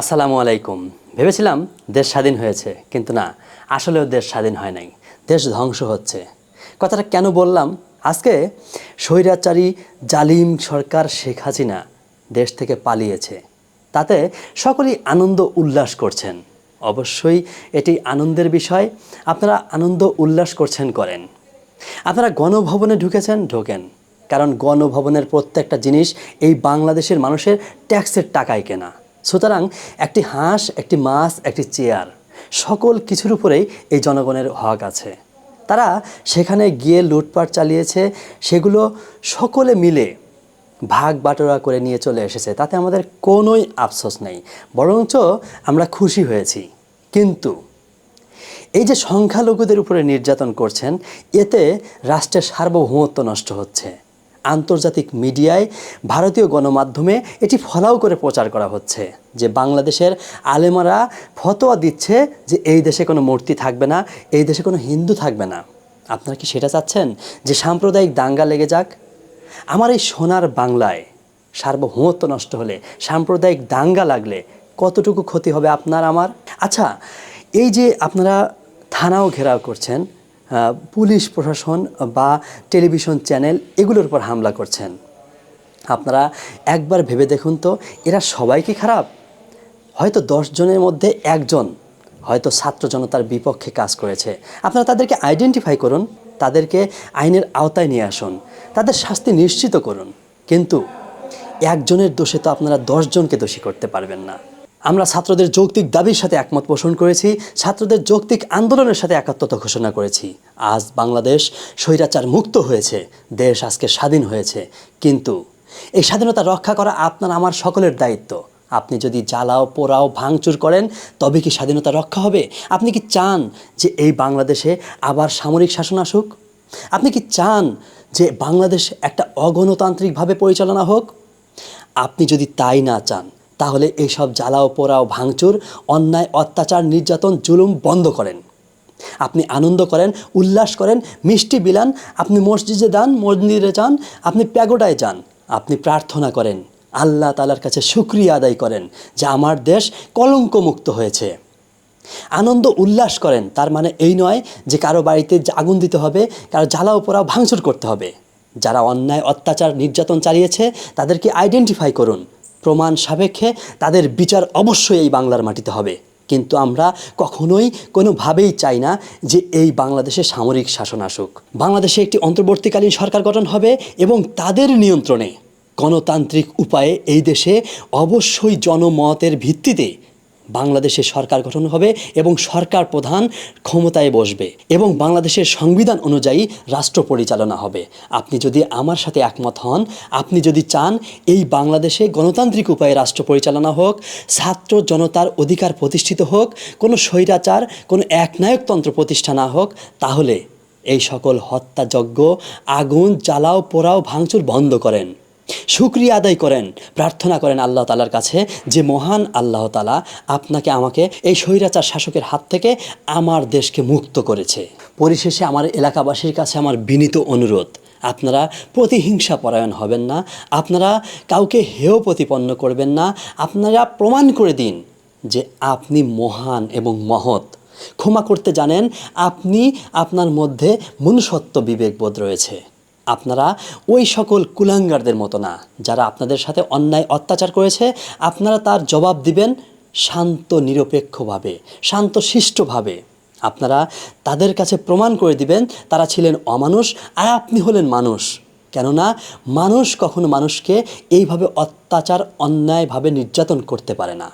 আসসালামু আলাইকুম। ভেবেছিলাম দেশ স্বাধীন হয়েছে, কিন্তু না, আসলেও দেশ স্বাধীন হয় নাই। দেশ ধ্বংস হচ্ছে। কথাটা কেন বললাম? আজকে স্বৈরাচারী জালিম সরকার শেখ হাসিনা দেশ থেকে পালিয়েছে। তাতে সকলেই আনন্দ উল্লাস করছেন। অবশ্যই এটি আনন্দের বিষয়। আপনারা আনন্দ উল্লাস করছেন, করেন। আপনারা গণভবনে ঢুকেছেন, ঢোকেন। কারণ গণভবনের প্রত্যেকটা জিনিস এই বাংলাদেশের মানুষের ট্যাক্সের টাকায় কেনা। সুতরাং একটি হাঁস, একটি মাছ, একটি চেয়ার, সকল কিছুর উপরেই এই জনগণের হক আছে। তারা সেখানে গিয়ে লুটপাট চালিয়েছে, সেগুলো সকলে মিলে ভাগ বাটোরা করে নিয়ে চলে এসেছে। তাতে আমাদের কোনোই আফসোস নেই, বরঞ্চ আমরা খুশি হয়েছি। কিন্তু এই যে সংখ্যালঘুদের উপরে নির্যাতন করছেন, এতে রাষ্ট্রের সার্বভৌমত্ব নষ্ট হচ্ছে। আন্তর্জাতিক মিডিয়ায় ভারতীয় গণমাধ্যমে এটি ফলাও করে প্রচার করা হচ্ছে, যে বাংলাদেশের আলেমারা ফতোয়া দিচ্ছে যে এই দেশে কোনো মূর্তি থাকবে না, এই দেশে কোনো হিন্দু থাকবে না। আপনারা কি সেটা চাচ্ছেন, যে সাম্প্রদায়িক দাঙ্গা লেগে যাক? আমার এই সোনার বাংলায় সার্বভৌমত্ব নষ্ট হলে, সাম্প্রদায়িক দাঙ্গা লাগলে কতটুকু ক্ষতি হবে আপনার, আমার? আচ্ছা এই যে আপনারা থানাও ঘেরাও করছেন পুলিশ প্রশাসন বা টেলিভিশন চ্যানেল এগুলোর উপর হামলা করছেন। আপনারা একবার ভেবে দেখুন তো, এরা সবাই কি খারাপ? হয়তো জনের মধ্যে একজন, হয়তো ছাত্র জনতার বিপক্ষে কাজ করেছে। আপনারা তাদেরকে আইডেন্টিফাই করুন, তাদেরকে আইনের আওতায় নিয়ে আসুন, তাদের শাস্তি নিশ্চিত করুন। কিন্তু একজনের দোষে তো আপনারা দশজনকে দোষী করতে পারবেন না। আমরা ছাত্রদের যৌক্তিক দাবির সাথে একমত পোষণ করেছি, ছাত্রদের যৌক্তিক আন্দোলনের সাথে একাত্মতা ঘোষণা করেছি। আজ বাংলাদেশ স্বৈরাচার মুক্ত হয়েছে, দেশ আজকে স্বাধীন হয়েছে। কিন্তু এই স্বাধীনতা রক্ষা করা আপনার আমার সকলের দায়িত্ব। আপনি যদি জ্বালাও, পোড়াও, ভাঙচুর করেন, তবে কি স্বাধীনতা রক্ষা হবে? আপনি কি চান যে এই বাংলাদেশে আবার সামরিক শাসন আসুক? আপনি কি চান যে বাংলাদেশ একটা অগণতান্ত্রিকভাবে পরিচালনা হোক? আপনি যদি তাই না চান তাহলে এইসব জ্বালাও, পোড়াও, ভাঙচুর, অন্যায়, অত্যাচার, নির্যাতন, জুলুম বন্ধ করেন। আপনি আনন্দ করেন, উল্লাস করেন, মিষ্টি বিলান, আপনি মসজিদে যান, মন্দিরে যান, আপনি প্যাগোডায় যান, আপনি প্রার্থনা করেন, আল্লাহ তালার কাছে শুক্রিয়া আদায় করেন, যে আমার দেশ কলঙ্কমুক্ত হয়েছে। আনন্দ, উল্লাস করেন, তার মানে এই নয় যে কারও বাড়িতে আগুন দিতে হবে, কারও জ্বালাও, পোড়াও, ভাঙচুর করতে হবে। যারা অন্যায়, অত্যাচার, নির্যাতন চালিয়েছে, তাদেরকে আইডেন্টিফাই করুন প্রমাণ সাপেক্ষে তাদের বিচার অবশ্যই এই বাংলার মাটিতে হবে। কিন্তু আমরা কখনোই কোনোভাবেই চাই না যে এই বাংলাদেশে সামরিক শাসন আসুক। বাংলাদেশে একটি অন্তর্বর্তীকালীন সরকার গঠন হবে এবং তাদের নিয়ন্ত্রণে গণতান্ত্রিক উপায়ে এই দেশে অবশ্যই জনমতের ভিত্তিতে বাংলাদেশে সরকার গঠন হবে এবং সরকার প্রধান ক্ষমতায় বসবে এবং বাংলাদেশের সংবিধান অনুযায়ী রাষ্ট্র পরিচালনা হবে। আপনি যদি আমার সাথে একমত হন, আপনি যদি চান এই বাংলাদেশে গণতান্ত্রিক উপায়ে রাষ্ট্র পরিচালনা হোক, ছাত্র জনতার অধিকার প্রতিষ্ঠিত হোক, কোনো স্বৈরাচার, কোনো একনায়কতন্ত্র প্রতিষ্ঠা না হোক, তাহলে এই সকল হত্যাযজ্ঞ আগুন, জ্বালাও, পোড়াও, ভাঙচুর বন্ধ করেন। শুক্রিয়া আদায় করেন, প্রার্থনা করেন আল্লাহ তালার কাছে যে, মহান আল্লাহ তালা আপনাকে আমাকে এই স্বৈরাচার শাসকের হাত থেকে আমার দেশকে মুক্ত করেছে। পরিশেষে আমার এলাকাবাসীর কাছে আমার বিনীত অনুরোধ, আপনারা প্রতিহিংসা পরায়ণ হবেন না, আপনারা কাউকে হেয় প্রতিপন্ন করবেন না, আপনারা প্রমাণ করে দিন যে, আপনি মহান এবং মহৎ। ক্ষমা করতে জানেন, আপনি আপনার মধ্যে মনুষ্যত্ব বিবেকবোধ রয়েছে। আপনারা ওই সকল কুলাঙ্গারদের মতো না, যারা আপনাদের সাথে অন্যায় অত্যাচার করেছে, আপনারা তার জবাব দিবেন শান্ত, নিরপেক্ষভাবে শান্ত শিষ্টভাবে আপনারা তাদের কাছে প্রমাণ করে দিবেন, তারা ছিলেন অমানুষ আর আপনি হলেন মানুষ। কেননা মানুষ কখনো মানুষকে এইভাবে অত্যাচার, অন্যায়ভাবে নির্যাতন করতে পারে না।